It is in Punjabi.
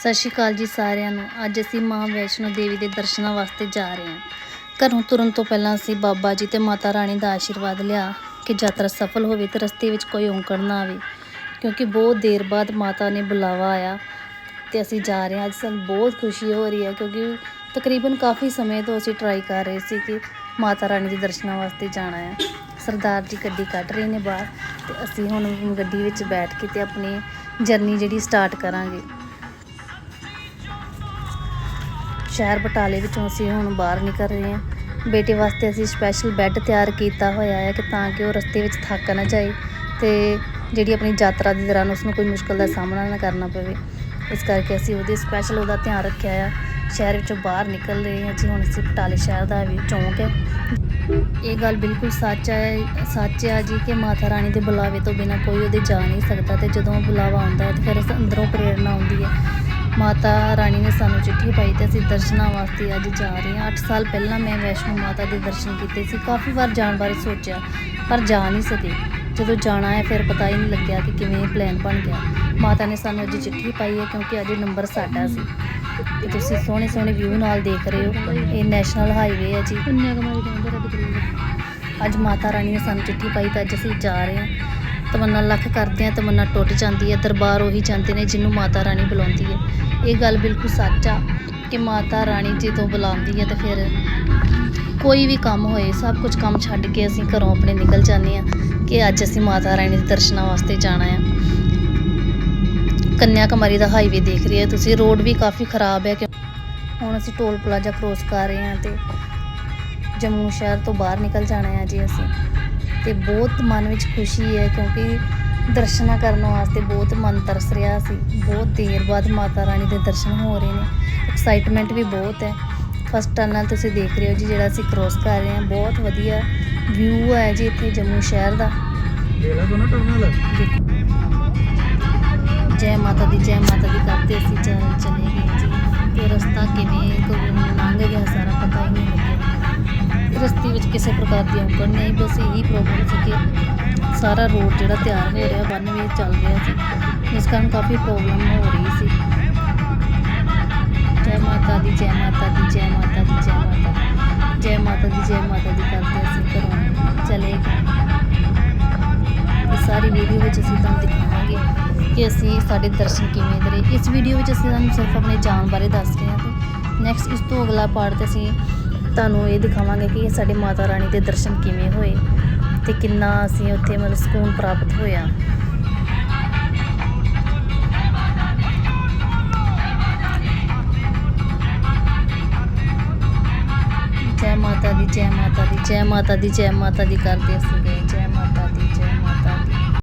ਸਤਿ ਸ਼੍ਰੀ ਅਕਾਲ ਜੀ ਸਾਰਿਆਂ ਨੂੰ। ਅੱਜ ਅਸੀਂ ਮਾਂ ਵੈਸ਼ਨੋ ਦੇਵੀ ਦੇ ਦਰਸ਼ਨਾਂ ਵਾਸਤੇ ਜਾ ਰਹੇ ਹਾਂ। ਘਰੋਂ ਤੁਰਨ ਤੋਂ ਪਹਿਲਾਂ ਅਸੀਂ ਬਾਬਾ ਜੀ ਤੇ ਮਾਤਾ ਰਾਣੀ ਦਾ ਆਸ਼ੀਰਵਾਦ ਲਿਆ ਕਿ ਯਾਤਰਾ ਸਫਲ ਹੋਵੇ ਤੇ ਰਸਤੇ ਵਿੱਚ ਕੋਈ ਔਂਕੜ ਨਾ ਆਵੇ। ਕਿਉਂਕਿ ਬਹੁਤ ਦੇਰ ਬਾਅਦ ਮਾਤਾ ਨੇ ਬੁਲਾਵਾ ਆਇਆ ਤੇ ਅਸੀਂ ਜਾ ਰਹੇ ਹਾਂ। ਅੱਜ ਸਾਨੂੰ ਬਹੁਤ ਖੁਸ਼ੀ ਹੋ ਰਹੀ ਹੈ ਕਿਉਂਕਿ ਤਕਰੀਬਨ ਕਾਫੀ ਸਮੇਂ ਤੋਂ ਅਸੀਂ ਟਰਾਈ ਕਰ ਰਹੇ ਸੀ ਕਿ ਮਾਤਾ ਰਾਣੀ ਦੇ ਦਰਸ਼ਨਾਂ ਵਾਸਤੇ ਜਾਣਾ ਹੈ। ਸਰਦਾਰ ਜੀ ਗੱਡੀ ਕੱਢ ਰਹੇ ਨੇ ਬਾਹਰ ਤੇ ਅਸੀਂ ਹੁਣ ਗੱਡੀ ਵਿੱਚ ਬੈਠ ਕੇ ਤੇ ਆਪਣੀ ਜਰਨੀ ਜਿਹੜੀ ਸਟਾਰਟ ਕਰਾਂਗੇ। ਸ਼ਹਿਰ ਬਟਾਲੇ ਵਿੱਚੋਂ ਅਸੀਂ ਹੁਣ ਬਾਹਰ ਨਿਕਲ ਰਹੇ ਹਾਂ। ਬੇਟੇ ਵਾਸਤੇ ਅਸੀਂ ਸਪੈਸ਼ਲ ਬੈੱਡ ਤਿਆਰ ਕੀਤਾ ਹੋਇਆ ਹੈ ਕਿ ਤਾਂ ਕਿ ਉਹ ਰਸਤੇ ਵਿੱਚ ਥੱਕ ਨਾ ਜਾਏ ਤੇ ਜਿਹੜੀ ਆਪਣੀ ਯਾਤਰਾ ਦੇ ਦੌਰਾਨ ਉਸ ਨੂੰ ਕੋਈ ਮੁਸ਼ਕਲ ਦਾ ਸਾਹਮਣਾ ਨਾ ਕਰਨਾ ਪਵੇ। ਇਸ ਕਰਕੇ ਅਸੀਂ ਉਹਦੇ ਸਪੈਸ਼ਲ ਉਹਦਾ ਧਿਆਨ ਰੱਖਿਆ ਆ। ਸ਼ਹਿਰ ਵਿੱਚੋਂ ਬਾਹਰ ਨਿਕਲ ਰਹੇ ਹਾਂ। ਜੀ ਹੁਣ ਅਸੀਂ ਬਟਾਲੇ ਸ਼ਹਿਰ ਦਾ ਵੀ ਚੌਂਕ ਹੈ। ਇਹ ਗੱਲ ਬਿਲਕੁਲ ਸੱਚ ਹੈ ਸੱਚ ਹੈ ਜੀ ਕਿ ਮਾਤਾ ਰਾਣੀ ਦੇ ਬੁਲਾਵੇ ਤੋਂ ਬਿਨਾ ਕੋਈ ਉਹਦੇ ਜਾ ਨਹੀਂ ਸਕਦਾ ਤੇ ਜਦੋਂ ਬੁਲਾਵਾ ਆਉਂਦਾ ਹੈ ਤੇ ਫਿਰ ਉਸ ਅੰਦਰੋਂ ਪ੍ਰੇਰਣਾ ਆਉਂਦੀ ਹੈ। ਮਾਤਾ ਰਾਣੀ ਨੇ ਸਾਨੂੰ ਚਿੱਠੀ ਪਾਈ ਤੇ ਅਸੀਂ ਦਰਸ਼ਨਾਂ ਵਾਸਤੇ ਅੱਜ ਜਾ ਰਹੇ ਹਾਂ। 8 ਸਾਲ ਪਹਿਲਾਂ ਮੈਂ ਵੈਸ਼ਨੋ ਮਾਤਾ ਦੇ ਦਰਸ਼ਨ ਕੀਤੇ ਸੀ। ਕਾਫੀ ਵਾਰ ਜਾਣ ਬਾਰੇ ਸੋਚਿਆ ਪਰ ਜਾ ਨਹੀਂ ਸਕੇ। ਜਦੋਂ ਜਾਣਾ ਹੈ ਫਿਰ ਪਤਾ ਹੀ ਨਹੀਂ ਲੱਗਿਆ ਕਿ ਕਿਵੇਂ ਪਲਾਨ ਬਣ ਗਿਆ। ਮਾਤਾ ਨੇ ਸਾਨੂੰ ਅੱਜ ਚਿੱਠੀ ਪਾਈ ਹੈ ਕਿਉਂਕਿ ਅੱਜ ਨੰਬਰ ਸਾਡਾ ਸੀ। ਤੇ ਤੁਸੀਂ ਸੋਹਣੇ ਸੋਹਣੇ ਵਿਊ ਨਾਲ ਦੇਖ ਰਹੇ ਹੋ। ਇਹ ਨੈਸ਼ਨਲ ਹਾਈਵੇ ਹੈ ਜੀ। ਕੰਨਿਆਕੁਮਾਰੀ ਤੋਂ ਅੰਦਰ ਅੱਜ ਮਾਤਾ ਰਾਣੀ ਨੇ ਸਾਨੂੰ ਚਿੱਠੀ ਪਾਈ ਤਾਂ ਅੱਜ ਅਸੀਂ ਜਾ ਰਹੇ ਹਾਂ। ਤਮੰਨਾ ਲੱਖ ਕਰਦੇ ਆ, ਤਮੰਨਾ ਟੁੱਟ ਜਾਂਦੀ ਹੈ ਦਰਬਾਰ ਉਹੀ ਜਾਂਦੇ ਨੇ ਜਿਹਨੂੰ ਮਾਤਾ ਰਾਣੀ ਬੁਲਾਉਂਦੀ ਹੈ ਇਹ ਗੱਲ ਬਿਲਕੁਲ ਸੱਚ ਆ ਕਿ ਮਾਤਾ ਰਾਣੀ ਜਦੋਂ ਬੁਲਾਉਂਦੀ ਹੈ ਤਾਂ ਫਿਰ ਕੋਈ ਵੀ ਕੰਮ ਹੋਏ, ਸਭ ਕੁਝ ਕੰਮ ਛੱਡ ਕੇ ਅਸੀਂ ਘਰੋਂ ਆਪਣੇ ਨਿਕਲ ਜਾਂਦੇ ਆ ਕਿ ਅੱਜ ਅਸੀਂ ਮਾਤਾ ਰਾਣੀ ਦੇ ਦਰਸ਼ਨਾਂ ਵਾਸਤੇ ਜਾਣਾ ਆ। ਕੰਨਿਆ ਕੁਮਾਰੀ ਦਾ ਹਾਈਵੇ ਦੇਖ ਰਹੇ ਹੋ ਤੁਸੀਂ ਰੋਡ ਵੀ ਕਾਫੀ ਖਰਾਬ ਹੈ ਕਿ ਹੁਣ ਅਸੀਂ ਟੋਲ ਪਲਾਜ਼ਾ ਕ੍ਰੋਸ ਕਰ ਰਹੇ ਹਾਂ ਤੇ ਜੰਮੂ ਸ਼ਹਿਰ ਤੋਂ ਬਾਹਰ ਨਿਕਲ ਜਾਣਾ ਹੈ ਜੀ ਅਸੀਂ। ਤੇ ਬਹੁਤ ਮਨ ਵਿੱਚ ਖੁਸ਼ੀ ਹੈ ਕਿਉਂਕਿ ਦਰਸ਼ਨਾਂ ਕਰਨ ਵਾਸਤੇ ਬਹੁਤ ਮਨ ਤਰਸ ਰਿਹਾ ਸੀ। ਬਹੁਤ ਦੇਰ ਬਾਅਦ ਮਾਤਾ ਰਾਣੀ ਦੇ ਦਰਸ਼ਨ ਹੋ ਰਹੇ ਨੇ। ਐਕਸਾਈਟਮੈਂਟ ਵੀ ਬਹੁਤ ਹੈ। ਫਸਟ ਟਨਲ ਤੁਸੀਂ ਦੇਖ ਰਹੇ ਹੋ ਜੀ ਜਿਹੜਾ ਅਸੀਂ ਕ੍ਰੋਸ ਕਰ ਰਹੇ ਹਾਂ। ਬਹੁਤ ਵਧੀਆ ਵਿਊ ਹੈ ਜੀ ਇੱਥੇ ਜੰਮੂ ਸ਼ਹਿਰ ਦਾ। ਜੈ ਮਾਤਾ ਦੀ ਜੈ ਮਾਤਾ ਦੀ ਕਰਦੇ ਅਸੀਂ ਚੱਲ ਚਲੇ ਗਏ ਜੀ। ਤੇ ਰਸਤਾ ਕਿਵੇਂ ਰਸਤੇ ਵਿੱਚ ਕਿਸੇ ਪ੍ਰਕਾਰ ਦੀ ਔਕੜ ਨਹੀਂ, ਬਸ ਇਹੀ ਪ੍ਰੋਬਲਮ ਸੀ ਕਿ ਸਾਰਾ ਰੋਡ ਜਿਹੜਾ ਤਿਆਰ ਹੋ ਰਿਹਾ ਵਨ ਵੇ ਚੱਲ ਰਿਹਾ ਸੀ। ਜਿਸ ਕਾਰਨ ਕਾਫੀ ਪ੍ਰੋਬਲਮ ਹੋ ਰਹੀ ਸੀ। ਜੈ ਮਾਤਾ ਦੀ, ਜੈ ਮਾਤਾ ਦੀ, ਜੈ ਮਾਤਾ ਦੀ, ਜੈ ਮਾਤਾ ਦੀ। ਜੈ ਮਾਤਾ ਦੀ, ਜੈ ਮਾਤਾ ਦੀ ਕਰਦੇ ਅਸੀਂ ਘਰੋਂ ਚਲੇ ਗਏ। ਇਹ ਸਾਰੀ ਵੀਡੀਓ ਵਿੱਚ ਅਸੀਂ ਤੁਹਾਨੂੰ ਦਿਖਾਵਾਂਗੇ ਕਿ ਅਸੀਂ ਸਾਡੇ ਦਰਸ਼ਨ ਕਿਵੇਂ ਕਰੇ। ਇਸ ਵੀਡੀਓ ਵਿੱਚ ਅਸੀਂ ਤੁਹਾਨੂੰ ਸਿਰਫ ਆਪਣੇ ਜਾਣ ਬਾਰੇ ਦੱਸ ਰਹੇ ਹਾਂ। ਤੇ ਨੈਕਸਟ ਇਸ ਤੋਂ ਅਗਲਾ ਪਾਰਟ ਤੇ ਅਸੀਂ ਤੁਹਾਨੂੰ ਇਹ ਦਿਖਾਵਾਂਗੇ ਕਿ ਸਾਡੇ ਮਾਤਾ ਰਾਣੀ ਦੇ ਦਰਸ਼ਨ ਕਿਵੇਂ ਹੋਏ ਤੇ ਕਿੰਨਾ ਅਸੀਂ ਉੱਥੇ ਮਤਲਬ ਸਕੂਨ ਪ੍ਰਾਪਤ ਹੋਇਆ। ਜੈ ਮਾਤਾ ਦੀ, ਜੈ ਮਾਤਾ ਦੀ, ਜੈ ਮਾਤਾ ਦੀ, ਜੈ ਮਾਤਾ ਦੀ ਕਰਦੇ ਅਸੀਂ ਗਏ। ਜੈ ਮਾਤਾ ਦੀ, ਜੈ ਮਾਤਾ ਦੀ।